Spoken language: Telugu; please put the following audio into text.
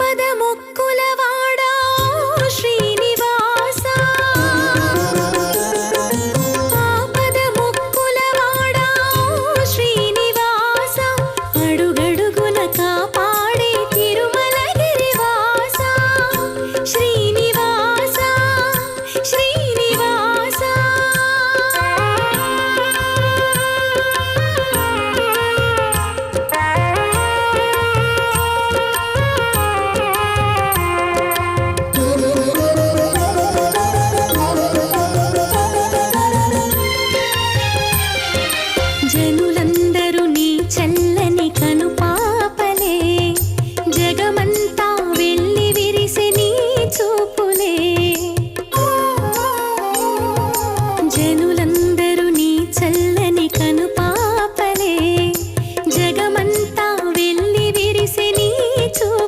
పదము 前路。